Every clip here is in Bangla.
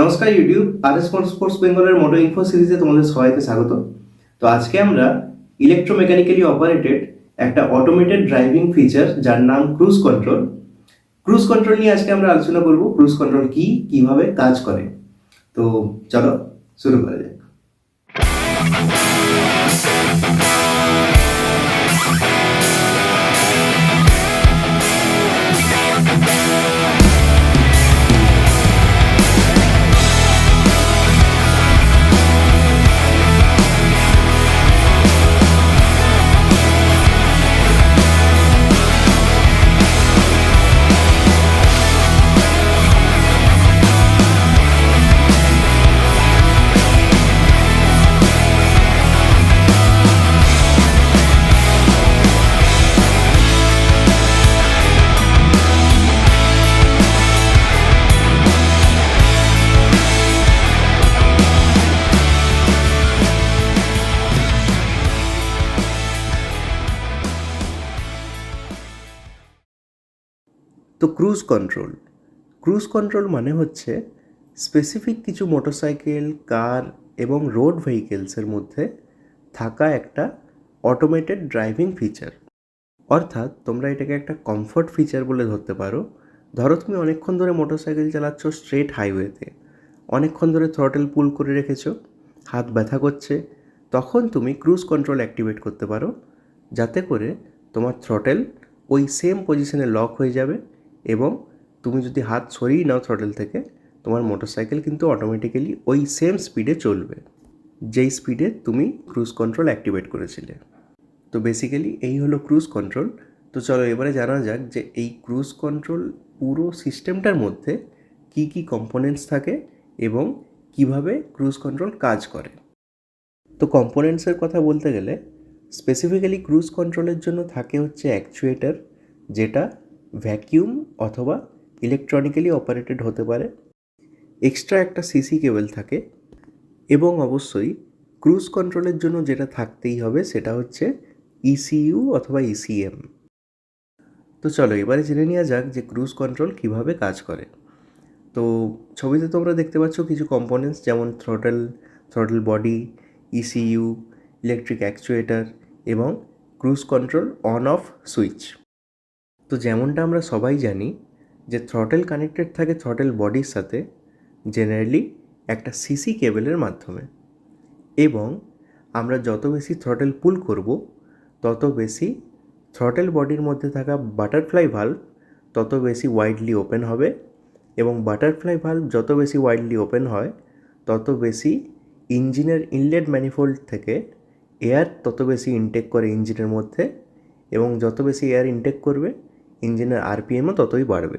নমস্কার ইউটিউব আর এস স্পোর্টস বেঙ্গলের মোটো ইনফো সিরিজে তোমাদের সবাইকে স্বাগত। তো আজকে আমরা ইলেকট্রোমেকানিক্যালি অপারেটেড একটা অটোমেটেড ড্রাইভিং ফিচার যার নাম ক্রুজ কন্ট্রোল ক্রুজ কন্ট্রোল নিয়ে আজকে আমরা আলোচনা করব ক্রুজ কন্ট্রোল কি, কীভাবে কাজ করে। তো চলো, শুরু করা যাক। তো ক্রুজ কন্ট্রোল ক্রুজ কন্ট্রোল মানে হচ্ছে স্পেসিফিক কিছু মোটরসাইকেল কার এবং রোড ভেহিকেলসের মধ্যে থাকা একটা অটোমেটেড ড্রাইভিং ফিচার অর্থাৎ তোমরা এটাকে একটা কমফর্ট ফিচার বলে ধরতে পারো। ধরো তুমি অনেকক্ষণ ধরে মোটরসাইকেল চালাচ্ছ স্ট্রেট হাইওয়েতে অনেকক্ষণ ধরে থ্রটেল পুল করে রেখেছো, হাত ব্যথা করছে, তখন তুমি ক্রুজ কন্ট্রোল অ্যাক্টিভেট করতে পারো। যাতে করে তোমার থ্রটেল ওই সেম পজিশনে লক হয়ে যাবে এবং তুমি যদি হাত সরিয়ে নাও থ্রটেল থেকে, তোমার মোটরসাইকেল কিন্তু অটোমেটিক্যালি ওই সেম স্পিডে চলবে, যেই স্পিডে তুমি ক্রুজ কন্ট্রোল অ্যাক্টিভেট করেছিলে। তো বেসিক্যালি এই হলো ক্রুজ কন্ট্রোল তো চলো এবারে জানা যাক যে এই ক্রুজ কন্ট্রোল পুরো সিস্টেমটার মধ্যে কি কি কম্পোনেন্টস থাকে এবং কীভাবে ক্রুজ কন্ট্রোল কাজ করে। তো কম্পোনেন্টসের কথা বলতে গেলে স্পেসিফিক্যালি ক্রুজ কন্ট্রোলের জন্য থাকে হচ্ছে অ্যাকচুয়েটার যেটা ভ্যাকিউম অথবা ইলেকট্রনিক্যালি অপারেটেড হতে পারে। এক্সট্রা একটা সিসি কেবল থাকে এবং অবশ্যই ক্রুজ কন্ট্রোলের জন্য যেটা থাকতেই হবে সেটা হচ্ছে ইসিইউ অথবা ইসিএম তো চলো, এবারে জেনে নেওয়া যাক যে ক্রুজ কন্ট্রোল কীভাবে কাজ করে। তো ছবিতে তোমরা দেখতে পাচ্ছ কিছু কম্পোনেন্টস যেমন throttle throttle body ECU electric actuator এবং cruise control on off switch তো যেমনটা আমরা সবাই জানি যে থ্রটেল কানেক্টেড থাকে থ্রটেল বডির সাথে জেনারেলি একটা সিসি কেবেলের মাধ্যমে। এবং আমরা যত বেশি থ্রটেল পুল করব, তত বেশি থ্রটেল বডির মধ্যে থাকা বাটারফ্লাই ভাল্ব তত বেশি ওয়াইডলি ওপেন হবে এবং বাটারফ্লাই ভাল্ব যত বেশি ওয়াইডলি ওপেন হয়, তত বেশি ইঞ্জিনের ইনলেট ম্যানিফোল্ড থেকে এয়ার তত বেশি ইনটেক করে ইঞ্জিনের মধ্যে এবং যত বেশি এয়ার ইনটেক করবে ইঞ্জিনের আরপিএমও ততই বাড়বে।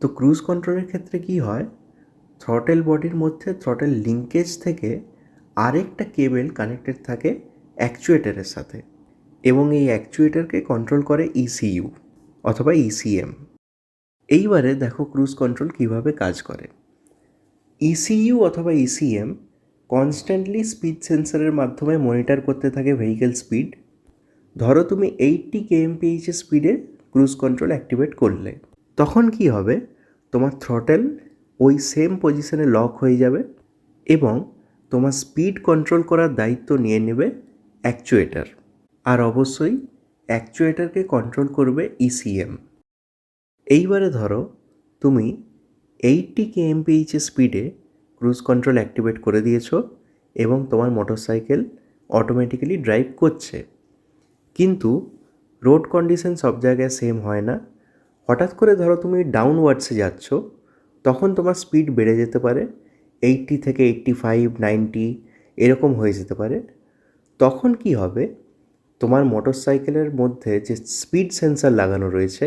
তো ক্রুজ কন্ট্রোলের ক্ষেত্রে কি হয়? থ্রটেল বডির মধ্যে থ্রটেল লিঙ্কেজ থেকে আরেকটা কেবেল কানেক্টেড থাকে অ্যাকচুয়েটারের সাথে এবং এই অ্যাকচুয়েটারকে কন্ট্রোল করে ইসিইউ অথবা ইসিএম। এইবারে দেখো ক্রুজ কন্ট্রোল কীভাবে কাজ করে। ইসিইউ অথবা ইসিএম কনস্ট্যান্টলি স্পিড সেন্সারের মাধ্যমে মনিটর করতে থাকে ভেহিকেল স্পিড। ধরো তুমি এইটটি কেএমপিএইচের স্পিডে ক্রুজ কন্ট্রোল অ্যাক্টিভেট করলে, তখন কি হবে? তোমার থ্রটেল ওই সেম পজিশনে লক হয়ে যাবে এবং তোমার স্পিড কন্ট্রোল করার দায়িত্ব নিয়ে নেবে অ্যাকচুয়েটার আর অবশ্যই অ্যাকচুয়েটারকে কন্ট্রোল করবে ইসিএম এইবারে ধরো তুমি এইটটি কেএমপিএইচের স্পিডে ক্রুজ কন্ট্রোল অ্যাক্টিভেট করে দিয়েছ এবং তোমার মোটরসাইকেল অটোমেটিক্যালি ড্রাইভ করছে। কিন্তু রোড কন্ডিশন সব জায়গায় সেম হয় না। হঠাৎ করে ধরো তুমি ডাউনওয়ার্ডসে যাচ্ছ, তখন তোমার স্পিড বেড়ে যেতে পারে এইটটি থেকে এইট্টি ফাইভ নাইনটি এরকম হয়ে যেতে পারে। তখন কি হবে? তোমার মোটর সাইকেলের মধ্যে যে স্পিড সেন্সার লাগানো রয়েছে,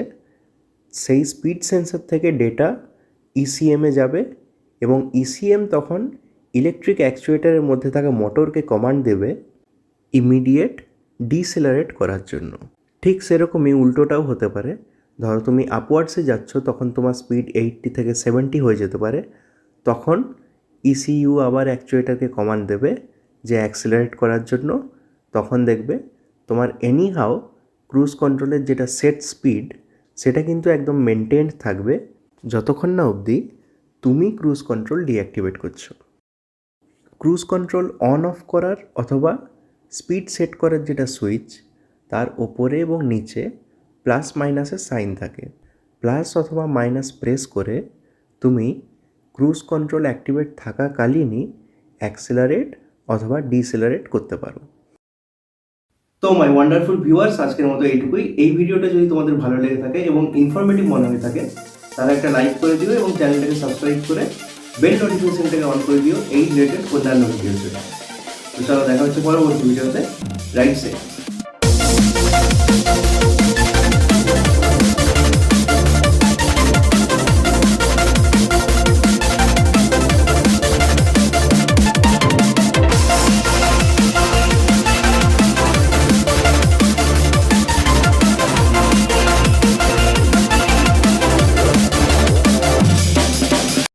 সেই স্পিড সেন্সার থেকে ডেটা ইসিএমে যাবে এবং ইসিএম তখন ইলেকট্রিক অ্যাকচুয়েটারের মধ্যে থাকা মোটরকে কমান্ড দেবে ইমিডিয়েট ডিসেলারেট করার জন্য। ঠিক সেরকমই উল্টোটাও হতে পারে। ধরো তুমি আপওয়ার্ডসে যাচ্ছ, তখন তোমার স্পিড এইটটি থেকে সেভেন্টি হয়ে যেতে পারে। তখন ইসিইউ আবার অ্যাকচুয়েটারকে কমান্ড দেবে যে অ্যাক্সিলারেট করার জন্য। তখন দেখবে তোমার এনি হাও ক্রুজ কন্ট্রোলের যেটা সেট স্পিড সেটা কিন্তু একদম মেনটেন্ড থাকবে যতক্ষণ না অবধি তুমি ক্রুজ কন্ট্রোল ডিঅ্যাক্টিভেট করছ। ক্রুজ কন্ট্রোল অন অফ করার অথবা স্পিড সেট করার যেটা সুইচ তার ওপরে এবং নিচে প্লাস মাইনাসের সাইন থাকে। প্লাস অথবা মাইনাস প্রেস করে তুমি ক্রুজ কন্ট্রোল অ্যাক্টিভেট থাকাকালীনই অ্যাক্সেলারেট অথবা ডিসেলারেট করতে পারো। তো মাই ওয়ান্ডারফুল ভিউয়ার্স, আজকের মতো এইটুকুই। এই ভিডিওটা যদি তোমাদের ভালো লেগে থাকে এবং ইনফরমেটিভ মনে হয়ে থাকে, তাহলে একটা লাইক করে দিও এবং চ্যানেলটাকে সাবস্ক্রাইব করে বেল নোটিফিকেশনটাকে অন করে দিও, এই রিলেটেড অন্যান্য ভিডিওর জন্য তো চলো, দেখা হচ্ছে পরবর্তী ভিডিওতে রাইট সাইড